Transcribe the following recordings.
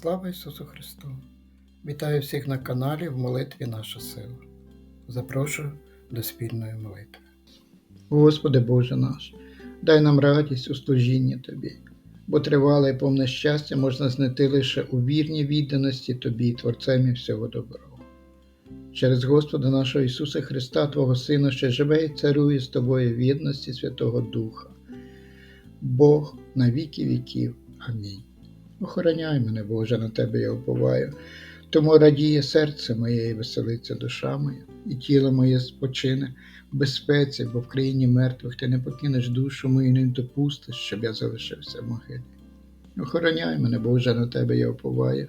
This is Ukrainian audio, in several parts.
Слава Ісусу Христу! Вітаю всіх на каналі в молитві Наша сила. Запрошую до спільної молитви. Господи Боже наш, дай нам радість у служінні Тобі, бо тривале і повне щастя можна знайти лише у вірній відданості Тобі, Творцем і всього доброго. Через Господа нашого Ісуса Христа, Твого Сина, що живе і царує з Тобою в єдності Святого Духа, Бог на віки віків. Амінь. Охороняй мене, Боже, на Тебе я уповаю. Тому радіє серце моє і веселиться душа моя, і тіло моє спочине в безпеці, бо в країні мертвих ти не покинеш душу мою, і не допустиш, щоб я залишився в могилі. Охороняй мене, Боже, на Тебе я уповаю.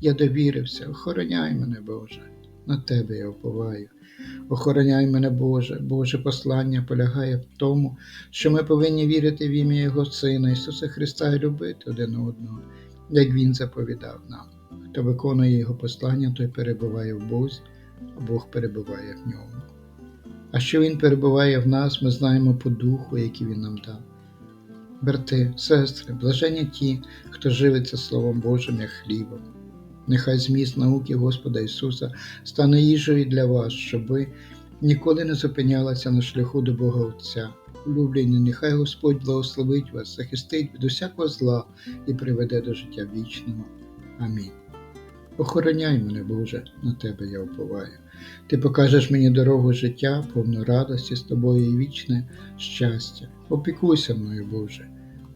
Я довірився, охороняй мене, Боже, на Тебе я уповаю. Охороняй мене, Боже, Боже послання полягає в тому, що ми повинні вірити в ім'я Його Сина Ісуса Христа і любити один одного, як Він заповідав нам. Хто виконує Його послання, той перебуває в Бозі, а Бог перебуває в ньому. А що Він перебуває в нас, ми знаємо по духу, який Він нам дав. Брати, сестри, блажені ті, хто живиться Словом Божим як хлібом. Нехай зміст науки Господа Ісуса стане їжею для вас, щоб ви ніколи не зупинялися на шляху до Бога Отця. Улюблені, нехай Господь благословить вас, захистить від усякого зла і приведе до життя вічного. Амінь. Охороняй мене, Боже, на Тебе я уповаю. Ти покажеш мені дорогу життя, повну радості з тобою і вічне щастя. Опікуйся мною, Боже,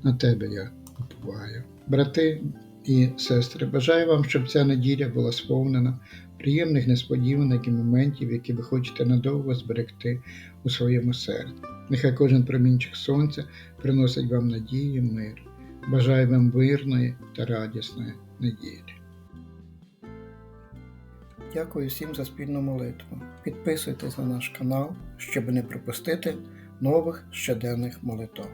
на Тебе я уповаю. Брати і сестри, бажаю вам, щоб ця неділя була сповнена приємних несподіванок і моментів, які ви хочете надовго зберегти у своєму серці. Нехай кожен промінчик сонця приносить вам надію, і мир. Бажаю вам мирної та радісної неділі. Дякую всім за спільну молитву. Підписуйтесь на наш канал, щоб не пропустити нових щоденних молитв.